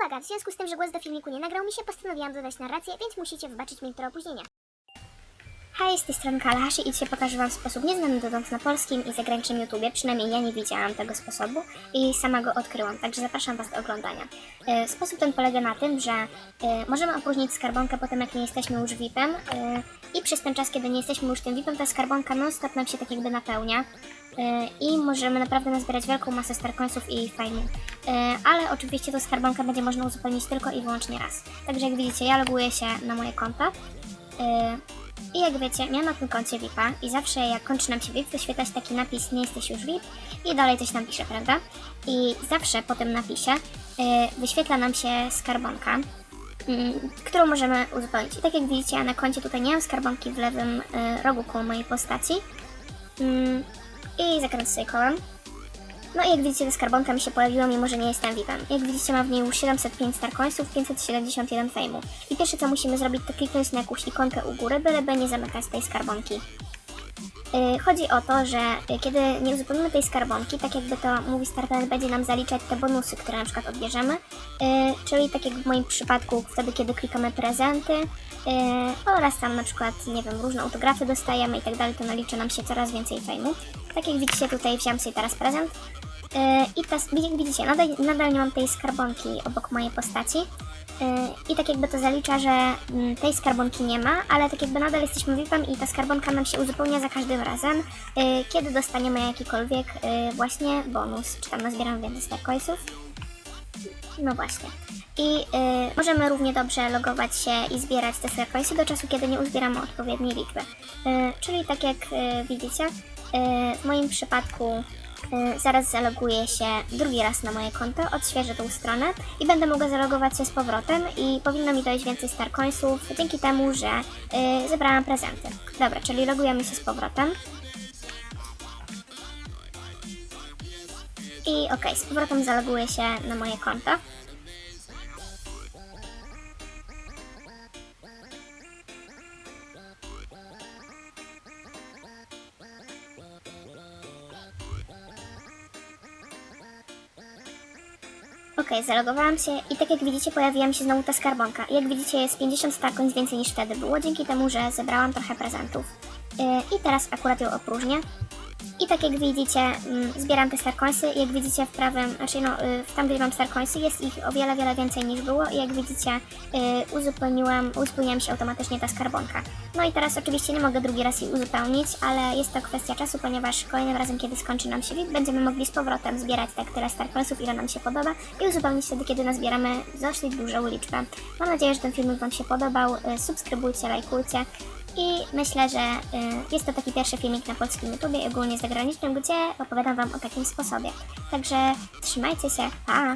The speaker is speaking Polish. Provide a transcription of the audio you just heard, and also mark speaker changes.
Speaker 1: Uwaga, w związku z tym, że głos do filmiku nie nagrał mi się, postanowiłam dodać narrację, więc musicie wybaczyć mi trochę opóźnienia. Hej, z tej strony Kalahashi i dzisiaj pokażę Wam sposób nieznany dotąd na polskim i zagranicznym YouTubie, przynajmniej ja nie widziałam tego sposobu i sama go odkryłam, także zapraszam Was do oglądania. E, Sposób ten polega na tym, że e, możemy opróżnić skarbonkę potem jak nie jesteśmy już VIP-em e, i przez ten czas, kiedy nie jesteśmy już tym VIP-em, ta skarbonka non-stop nam się tak jakby napełnia i możemy naprawdę nazbierać wielką masę starcoinsów i fajnu. E, Ale oczywiście to skarbonkę będzie można uzupełnić tylko i wyłącznie raz. Także jak widzicie, ja loguję się na moje konto. E, I jak wiecie, miałam na tym koncie VIP-a i zawsze jak kończy nam się VIP, wyświetla się taki napis nie jesteś już VIP i dalej coś tam pisze, prawda? I zawsze po tym napisie e, wyświetla nam się skarbonka, mm, którą możemy uzupełnić. I tak jak widzicie, ja na koncie tutaj nie mam skarbonki w lewym rogu koło mojej postaci. Mm, I zakręcę sobie kołem. No i jak widzicie, ta skarbonka mi się pojawiła, mimo że nie jestem VIP-em. Jak widzicie, mam w niej już 705 starcoinsów, 571 fejmu. I pierwsze co musimy zrobić, to kliknąć na jakąś ikonkę u góry, byleby nie zamykać tej skarbonki. Yy, Chodzi o to, że y, kiedy nie uzupełnimy tej skarbonki, tak jakby to mówi StarTalent, będzie nam zaliczać te bonusy, które na przykład odbierzemy, yy, czyli tak jak w moim przypadku wtedy, kiedy klikamy prezenty yy, oraz tam na przykład, nie wiem, różne autografy dostajemy i tak dalej, to naliczy nam się coraz więcej fejmu. Tak jak widzicie tutaj wziąłem sobie teraz prezent i tas, jak widzicie, nadal, nadal nie mam tej skarbonki obok mojej postaci, Yy, I tak jakby to zalicza, że mm, tej skarbonki nie ma, ale tak jakby nadal jesteśmy VIP-em i ta skarbonka nam się uzupełnia za każdym razem, yy, kiedy dostaniemy jakikolwiek właśnie bonus, czy tam nazbieramy więcej starcoinsów. No właśnie. I yy, możemy równie dobrze logować się i zbierać te starcoinsy do czasu, kiedy nie uzbieramy odpowiedniej liczby. Yy, czyli tak jak yy, widzicie, yy, w moim przypadku Y, Zaraz zaloguję się drugi raz na moje konto, odświeżę tą stronę i będę mogła zalogować się z powrotem i powinno mi dojść więcej Starcoinsów dzięki temu, że y, zebrałam prezenty. Dobra, czyli logujemy się z powrotem. I okej, z powrotem zaloguję się na moje konto. Okej, zalogowałam się i tak jak widzicie pojawiła mi się znowu ta skarbonka. Jak widzicie jest 50 starcoins więcej niż wtedy było, dzięki temu, że zebrałam trochę prezentów. Yy, I teraz akurat ją opróżnię. I tak jak widzicie, mm, zbieram te starcoinsy. Jak widzicie w prawym, znaczy no, y, tam gdzie mam starcoinsy jest ich o wiele, wiele więcej niż było. I jak widzicie, y, uzupełniłam, uzupełniła mi się automatycznie ta skarbonka. No i teraz oczywiście nie mogę drugi raz jej uzupełnić, ale jest to kwestia czasu, ponieważ kolejnym razem, kiedy skończy nam się VIP, będziemy mogli z powrotem zbierać tak tyle starcoinsów, ile nam się podoba i uzupełnić wtedy, kiedy nazbieramy dosyć dużą liczbę. Mam nadzieję, że ten filmik Wam się podobał. Y, Subskrybujcie, lajkujcie. I myślę, że y, jest to taki pierwszy filmik na polskim YouTubie i ogólnie zagranicznym, gdzie opowiadam Wam o takim sposobie. Także trzymajcie się, pa!